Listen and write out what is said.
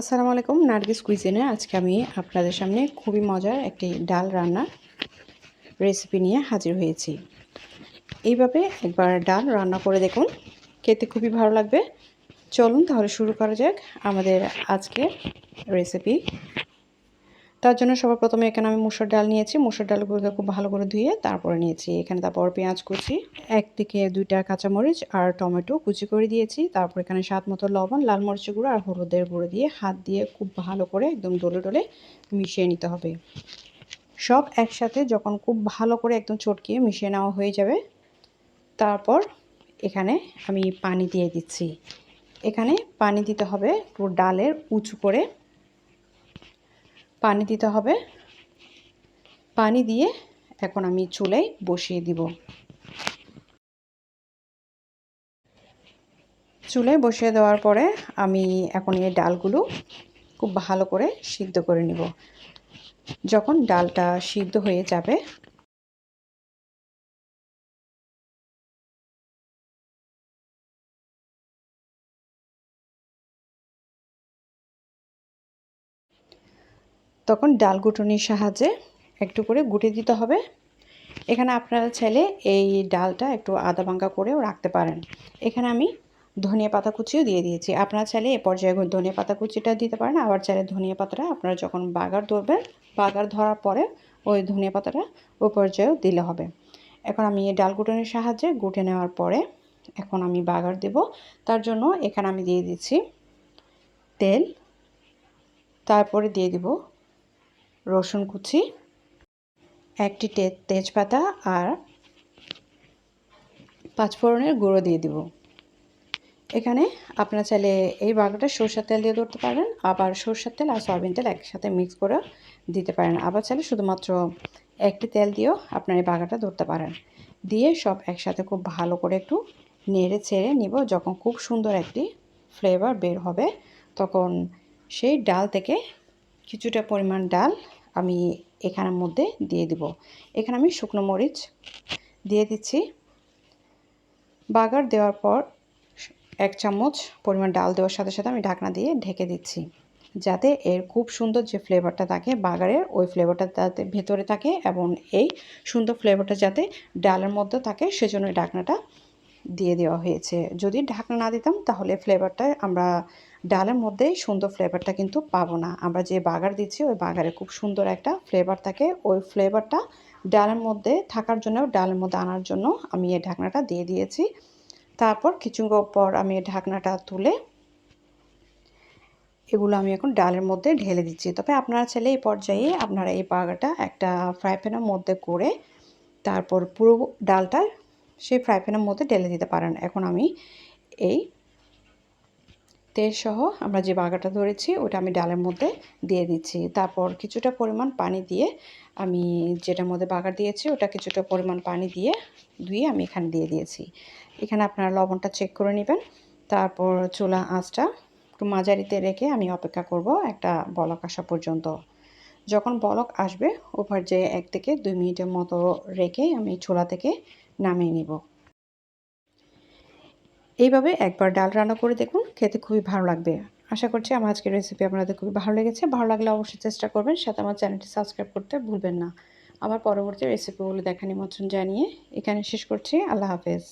আসসালামু আলাইকুম, নার্গিস কুইজিনে আজকে আমি আপনাদের সামনে খুবই মজার একটি ডাল রান্না রেসিপি নিয়ে হাজির হয়েছি। এইভাবে একবার ডাল রান্না করে দেখুন, খেতে খুবই ভালো লাগবে। চলুন তাহলে শুরু করা যাক আমাদের আজকে রেসিপি। তার জন্য সবার প্রথমে এখানে আমি মুসুর ডাল নিয়েছি। মুসুর ডালগুলোকে খুব ভালো করে ধুয়ে তারপরে নিয়েছি এখানে তারপর পেঁয়াজ কুচি এক থেকে দুইটা কাঁচামরিচ আর টমেটো কুচি করে দিয়েছি। তারপর এখানে স্বাদ মতো লবণ, লাল মরিচের গুঁড়ো আর হলুদের গুঁড়ো দিয়ে হাত দিয়ে খুব ভালো করে একদম ডলে ডলে মিশিয়ে নিতে হবে। সব একসাথে যখন খুব ভালো করে একদম চটকিয়ে মিশিয়ে নেওয়া হয়ে যাবে, তারপর এখানে আমি পানি দিয়ে দিচ্ছি। এখানে পানি দিতে হবে পুরো ডালের উঁচু করে। পানি দিতে হবে। পানি দিয়ে এখন আমি চুলায় বসিয়ে দিব। চুলায় বসিয়ে দেওয়ার পরে আমি এখন এই ডালগুলো খুব ভালো করে সিদ্ধ করে নিব। যখন ডালটা সিদ্ধ হয়ে যাবে তখন ডাল গুটনির সাহায্যে একটু করে গুটে দিতে হবে। এখানে আপনারা চাইলে এই ডালটা একটু আদা ভাঙ্গা করেও রাখতে পারেন। এখানে আমি ধনিয়া পাতা কুচিও দিয়ে দিয়েছি। আপনারা চাইলে এ পর্যায়ে ধনিয়া পাতা কুচিটা দিতে পারেন। আবার চাইলে ধনিয়া পাতাটা আপনারা যখন বাগার ধরবেন, বাগার ধরার পরে ওই ধনিয়া পাতাটা ওই পর্যায়েও দিলে হবে। এখন আমি এই ডাল গুটনির সাহায্যে গুটে নেওয়ার পরে এখন আমি বাগার দেব। তার জন্য এখানে আমি দিয়ে দিচ্ছি তেল। তারপরে দিয়ে দিব রসুন কুচি, একটি তেজপাতা আর পাঁচফোড়নের গুঁড়ো দিয়ে দিব। এখানে আপনারা চাইলে এই বাগাটা সরষের তেল দিয়ে ধরতে পারেন আবার সরষের তেল আর সয়াবিন তেল একসাথে মিক্স করে দিতে পারেন। আবার চাইলে শুধুমাত্র একটি তেল দিয়েও আপনার এই বাগাটা ধরতে পারেন। দিয়ে সব একসাথে খুব ভালো করে একটু নেড়ে ছেড়ে নিব। যখন খুব সুন্দর একটি ফ্লেভার বের হবে, তখন সেই ডাল থেকে কিছুটা পরিমাণ ডাল আমি এখানের মধ্যে দিয়ে দিব। এখানে আমি শুকনো মরিচ দিয়ে দিচ্ছি। বাগার দেওয়ার পর এক চামচ পরিমাণ ডাল দেওয়ার সাথে সাথে আমি ঢাকনা দিয়ে ঢেকে দিচ্ছি, যাতে এর খুব সুন্দর যে ফ্লেভারটা থাকে বাগারের, ওই ফ্লেভারটা যাতে ভেতরে থাকে এবং এই সুন্দর ফ্লেভারটা যাতে ডালের মধ্যে থাকে সেজন্য ঢাকনাটা দিয়ে দেওয়া হয়েছে। যদি ঢাকনা না দিতাম তাহলে ফ্লেভারটা আমরা ডালের মধ্যেই সুন্দর ফ্লেভারটা কিন্তু পাবো না। আমরা যে বাগার দিচ্ছি, ওই বাগারে খুব সুন্দর একটা ফ্লেভার থাকে। ওই ফ্লেভারটা ডালের মধ্যে থাকার জন্য, ডালের মধ্যে আনার জন্য আমি এই ঢাকনাটা দিয়ে দিয়েছি। তারপর কিছু পর আমি এই ঢাকনাটা তুলে এগুলো আমি এখন ডালের মধ্যে ঢেলে দিচ্ছি। তবে আপনারা চাইলে এই পর্যায়ে আপনারা এই বাগারটা একটা ফ্রাই প্যানের মধ্যে করে তারপর পুরো ডালটা সেই ফ্রাই প্যানের মধ্যে ঢেলে দিতে পারেন। এখন আমি এই তেলসহ আমরা যে বাগাটা ধরেছি, ওটা আমি ডালের মধ্যে দিয়ে দিচ্ছি। তারপর কিছুটা পরিমাণ পানি দিয়ে আমি যেটার মধ্যে বাগার দিয়েছি, ওটা কিছুটা পরিমাণ পানি দিয়ে ধুয়ে আমি এখানে দিয়ে দিয়েছি। এখানে আপনারা লবণটা চেক করে নেবেন। তারপর চুলা আঁচটা একটু মাঝারিতে রেখে আমি অপেক্ষা করব একটা বলক আসা পর্যন্ত। যখন বলক আসবে, ওভার যে এক থেকে দুই মিনিটের মতো রেখে আমি চুলা থেকে নামিয়ে নিব। এইভাবে একবার ডাল রান্না করে দেখুন, খেতে খুবই ভালো লাগবে। আশা করছি আমার আজকের রেসিপি আপনাদের খুবই ভালো লেগেছে। ভালো লাগলে অবশ্যই চেষ্টা করবেন, সাথে আমার চ্যানেলটি সাবস্ক্রাইব করতে ভুলবেন না। আমার পরবর্তী রেসিপিগুলো দেখা নিমন্ত্রণ জানিয়ে এখানে শেষ করছি। আল্লাহ হাফেজ।